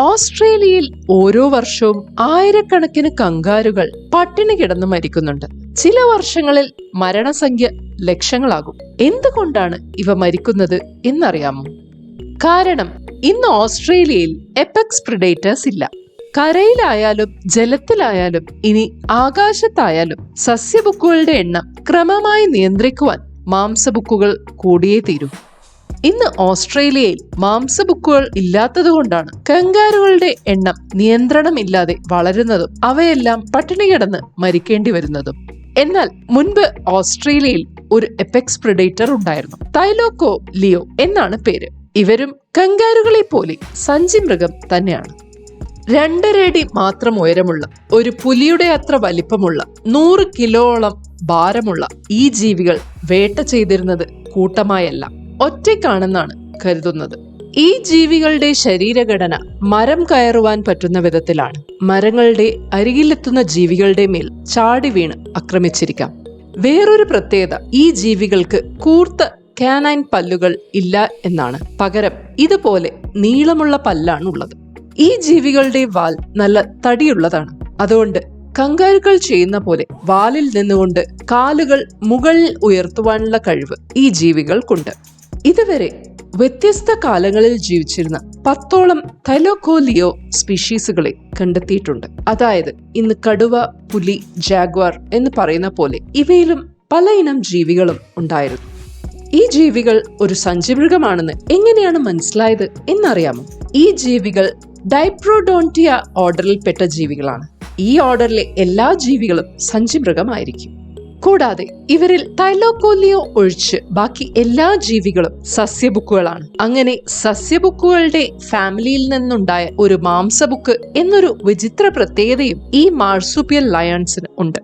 ഓസ്ട്രേലിയയിൽ ഓരോ വർഷവും ആയിരക്കണക്കിന് കങ്കാരുകൾ പട്ടിണി കിടന്ന് മരിക്കുന്നുണ്ട്. ചില വർഷങ്ങളിൽ മരണസംഖ്യ ലക്ഷങ്ങളാകും. എന്തുകൊണ്ടാണ് ഇവ മരിക്കുന്നത് എന്നറിയാമോ? കാരണം ഇന്ന് ഓസ്ട്രേലിയയിൽ എപെക്സ് പ്രിഡേറ്റേഴ്സ് ഇല്ല. കരയിലായാലും ജലത്തിലായാലും ഇനി ആകാശത്തായാലും സസ്യബുക്കുകളുടെ എണ്ണം ക്രമമായി നിയന്ത്രിക്കുവാൻ മാംസബുക്കുകൾ കൂടിയേ തീരൂ. ഇന്ന് ഓസ്ട്രേലിയയിൽ മാംസബുക്കുകൾ ഇല്ലാത്തതുകൊണ്ടാണ് കങ്കാരുകളുടെ എണ്ണം നിയന്ത്രണമില്ലാതെ വളരുന്നതും അവയെല്ലാം പട്ടിണി കിടന്ന് മരിക്കേണ്ടി വരുന്നതും. എന്നാൽ മുൻപ് ഓസ്ട്രേലിയയിൽ ഒരു എപെക്സ് പ്രിഡേറ്റർ ഉണ്ടായിരുന്നു. തൈലോക്കോ ലിയോ എന്നാണ് പേര്. ഇവരും കങ്കാരുകളെ പോലെ സഞ്ചി മൃഗം തന്നെയാണ്. രണ്ടരടി മാത്രം ഉയരമുള്ള ഒരു പുലിയുടെ അത്ര വലിപ്പമുള്ള നൂറ് കിലോളം ഭാരമുള്ള ഈ ജീവികൾ വേട്ട ചെയ്തിരുന്നത് കൂട്ടമായല്ല. ഒറ്റയ്ക്കാണെന്നാണ് കരുതുന്നത്. ഈ ജീവികളുടെ ശരീരഘടന മരം കയറുവാൻ പറ്റുന്ന വിധത്തിലാണ്. മരങ്ങളുടെ അരികിലെത്തുന്ന ജീവികളുടെ മേൽ ചാടി വീണ് ആക്രമിച്ചിരിക്കാം. വേറൊരു പ്രത്യേകത ഈ ജീവികൾക്ക് കൂർത്ത കാനൈൻ പല്ലുകൾ ഇല്ല എന്നാണ്. പകരം ഇതുപോലെ നീളമുള്ള പല്ലാണ് ഉള്ളത് ഈ ജീവികളുടെ വാൽ നല്ല തടിയുള്ളതാണ്. അതുകൊണ്ട് കങ്കാരുക്കൾ ചെയ്യുന്ന പോലെ വാലിൽ നിന്നുകൊണ്ട് കാലുകൾ മുകളിൽ ഉയർത്തുവാനുള്ള കഴിവ് ഈ ജീവികൾക്കുണ്ട്. ഇതുവരെ വ്യത്യസ്ത കാലങ്ങളിൽ ജീവിച്ചിരുന്ന പത്തോളം തൈലോകോലിയോ സ്പീഷീസുകളെ കണ്ടെത്തിയിട്ടുണ്ട്. അതായത് ഇന്ന് കടുവ പുലി ജാഗ്വാർ എന്ന് പറയുന്ന പോലെ ഇവയിലും പല ഇനം ജീവികളും ഉണ്ടായിരുന്നു. ഈ ജീവികൾ ഒരു സഞ്ചിമൃഗമാണെന്ന് എങ്ങനെയാണ് മനസ്സിലായത് എന്നറിയാമോ? ഈ ജീവികൾ ഡൈപ്രോഡോണ്ടിയ ഓർഡറിൽപ്പെട്ട ജീവികളാണ്. ഈ ഓർഡറിലെ എല്ലാ ജീവികളും സഞ്ചിമൃഗമായിരിക്കും. കൂടാതെ ഇവരിൽ തൈലോക്കോലിയോ ഒഴിച്ച് ബാക്കി എല്ലാ ജീവികളും സസ്യബുക്കുകളാണ്. അങ്ങനെ സസ്യബുക്കുകളുടെ ഫാമിലിയിൽ നിന്നുണ്ടായ ഒരു മാംസബുക്ക് എന്നൊരു വിചിത്ര പ്രത്യേകതയും ഈ മാർസുപ്പിയൽ ലയൺസിന് ഉണ്ട്.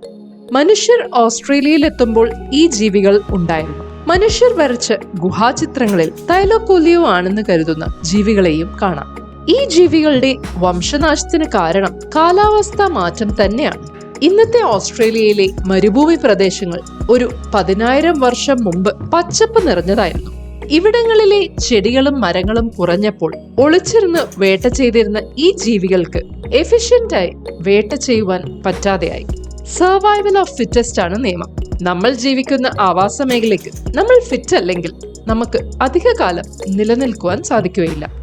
മനുഷ്യർ ഓസ്ട്രേലിയയിൽ എത്തുമ്പോൾ ഈ ജീവികൾ ഉണ്ടായിരുന്നു. മനുഷ്യർ വരച്ച ഗുഹാചിത്രങ്ങളിൽ തൈലോക്കോലിയോ ആണെന്ന് കരുതുന്ന ജീവികളെയും കാണാം. ഈ ജീവികളുടെ വംശനാശത്തിന് കാരണം കാലാവസ്ഥാ മാറ്റം തന്നെയാണ്. ഇന്നത്തെ ഓസ്ട്രേലിയയിലെ മരുഭൂമി പ്രദേശങ്ങൾ ഒരു പതിനായിരം വർഷം മുമ്പ് പച്ചപ്പ് നിറഞ്ഞതായിരുന്നു. ഇവിടങ്ങളിലെ ചെടികളും മരങ്ങളും കുറഞ്ഞപ്പോൾ ഒളിച്ചിരുന്ന് വേട്ട ചെയ്തിരുന്ന ഈ ജീവികൾക്ക് എഫിഷ്യന്റായി വേട്ട ചെയ്യുവാൻ പറ്റാതെയായി. സർവൈവൽ ഓഫ് ഫിറ്റസ്റ്റ് ആണ് നിയമം. നമ്മൾ ജീവിക്കുന്ന ആവാസ മേഖലയ്ക്ക് നമ്മൾ ഫിറ്റ് അല്ലെങ്കിൽ നമുക്ക് അധികകാലം നിലനിൽക്കുവാൻ സാധിക്കുകയില്ല.